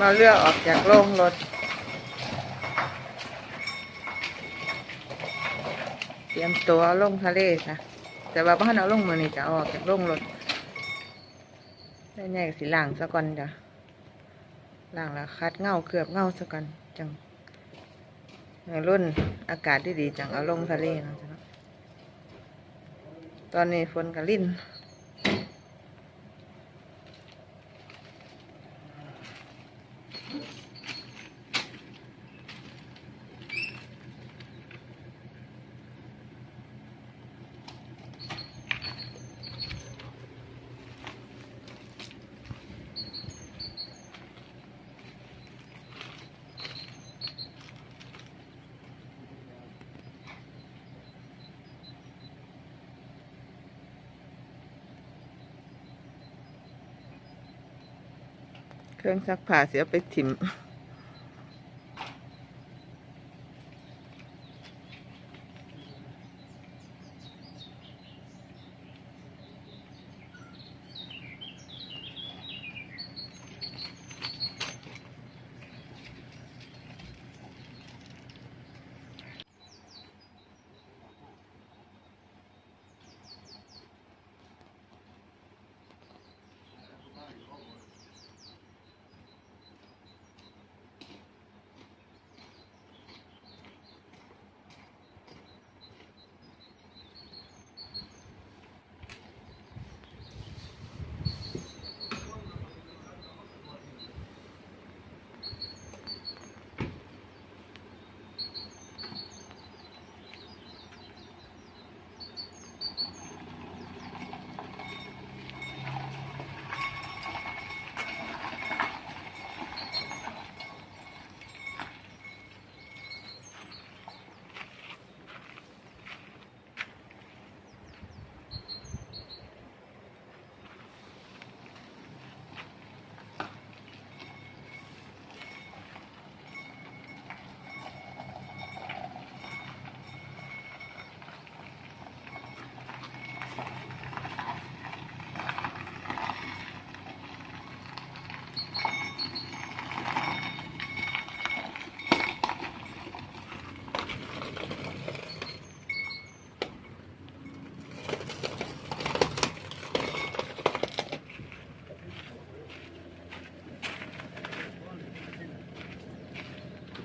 มาเลือกออกจากโรงรถ เตรียมตัวลงทะเลค่ะ แต่ว่าบ้านเอาลงมือนี่จะออกจากโรงรถได้แน่ก็สิล้างซะก่อนจ้ะล้างแล้วคัดเงาเคลือบเงาซะก่อนจังรุ่นอากาศที่ดีจังเอาลงทะเลนะจ้ะเนาะตอนนี้ฝนกระลิ่น เครื่องซักผ้าเสียไปถิ่ม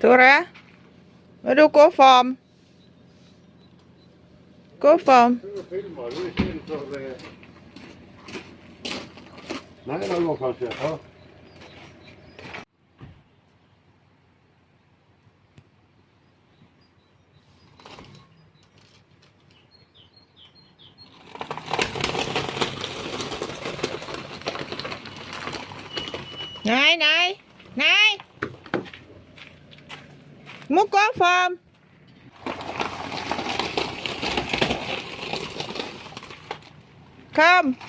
Tura? Vad du går fram? Gå fram. Nej, det var Này, này, này. นายนายมุกโกฟอร์มคำ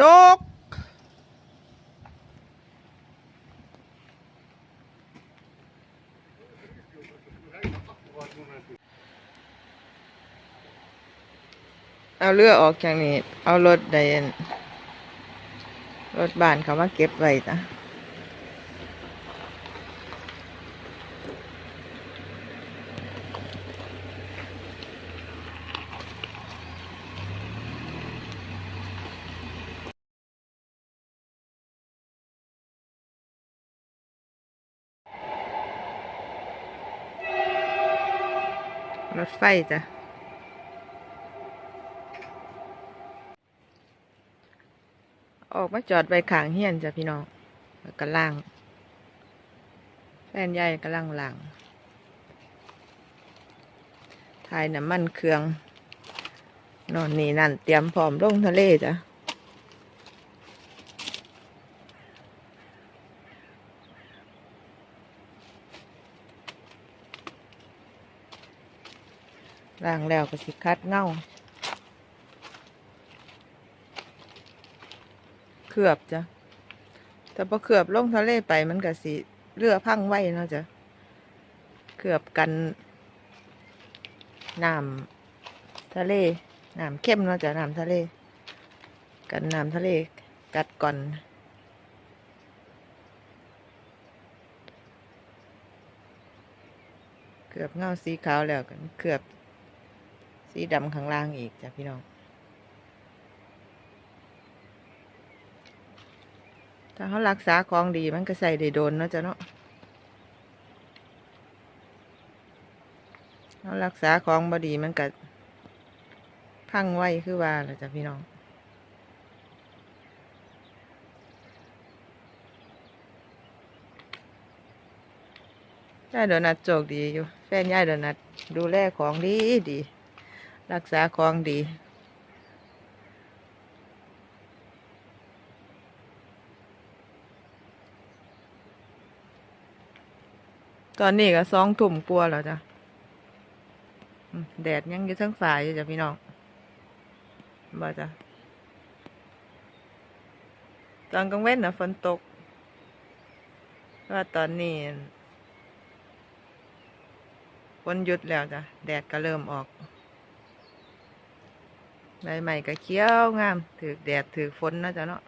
ดก เอาเรือออกจากนี้ เอารถไดนรถบ้านเขามาเก็บไว้จ้ะรถไฟจ้ะ ออกมาจอดไว้ข้างเฮียนจ้ะพี่น้องแล้วก็ล่างแฟนใหญ่กำลังหล่างถ่ายน้ำมันเครื่องนอนนี่นั่นเตรียมพร้อมลงทะเลจ้ะล่างแล้วก็สิคัดเง่า เคลือบจ้ะแต่พอเคือบลงทะเลไปมันก็สิเรือพังไว้เนาะจ้ะกือบกันน้ำทะเลน้ำเข้มเนาะจ้ะน้ำทะเล กันน้ำทะเลกัดก่อนเกือบเงาสีขาวแล้วกันเกือบสีดำข้างล่างอีกจ้ะพี่น้อง ถ้าเขารักษาของดีมันก็ใส่ได้โดนเนาะจ้ะเนาะเขารักษาของบดีมันก็พังไว้คือว่าแหละจ้ะพี่น้องยายโดนัทโจกดีอยู่ แฟนยายโดนัทดูแลของดีดี รักษาของดี ตอนนี้ก็สองทุ่มกลัวแล้วจ้ะแดดยังอยู่ทั้งฝ่ายอยู่จ้ะพี่น้องบ่จ้ะตอนกลางเว้นน่ะฝนตก ว่าตอนนี้ฝนหยุดแล้วจ้ะ แดดก็เริ่มออกใบใหม่ก็เขียวงาม ถือแดดถือฝนนะจ๊ะเนาะ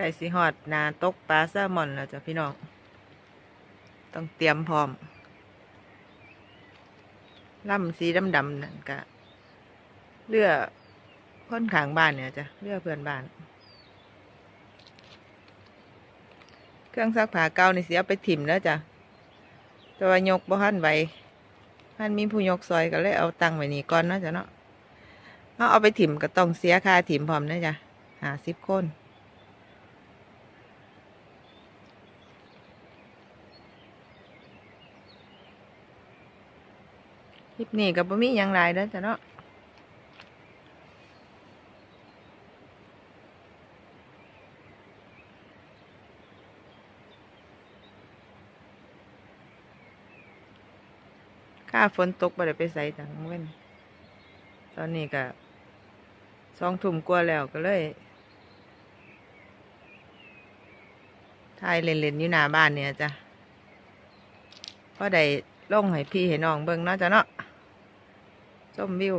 ก่สีหอดนาตกปลาแซลมอนแล้วจ้ะพี่น้อง ต้องเตรียมพร้อมล่ำสีดำๆนั่นกะเลือพ้นขางบ้านเนี่ยจ้ะเลือเพื่อนบ้าน เครื่องซักผ้าเก่านี่เสียไปถิ่มแล้วจ้ะแต่ว่ายกบ่ทันไหวท่านมีผู้ยกซอยก็เลยเอาตังไว้นี่ก่อนนะจ้ะเนาะเอาเอาไปถิ่มก็ต้องเสียค่าถิ่มพร้อมนะจ้ะหาสิบคน ลิปนี้ก็บ่มีหยังหลายเด้อจ้ะเนาะข้าฝนตกบ่ได้ไปใส่จังเว้นตอนนี้ก็สองทุ่มกว่าแล้วก็เลยถ่ายเล่นๆอยู่หน้าบ้านเนี่ยจ้ะพอได้ลงให้พี่ให้น้องเบิ่งเนาะจ้ะเนาะ ชมวิว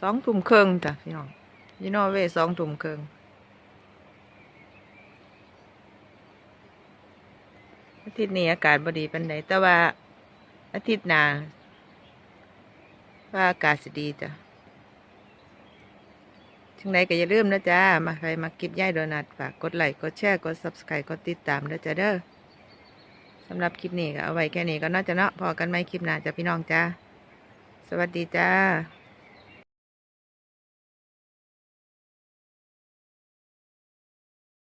สองทุ่มครึ่งจ้ะพี่น้องยูโนเวสองทุ่มครึ่งอาทิตย์นี้อากาศบดีเป็นไดแต่ว่าอาทิตย์หน้าว่าอากาศสิดีจ้ะถึงไหนก็อย่าลืมนะจ๊ะ มาใครมากิบย่ายโดนัทฝากกดไลค์ กดแชร์ กด subscribe กดติดตามนะจ๊ะเด้อำหรับคลิปนี้ก็เอาไว้แค่นี้ก็น่าจะเนาะพอกันไหมคลิปหน้าจ้ะพี่น้องจ้าสวัสดีจ้า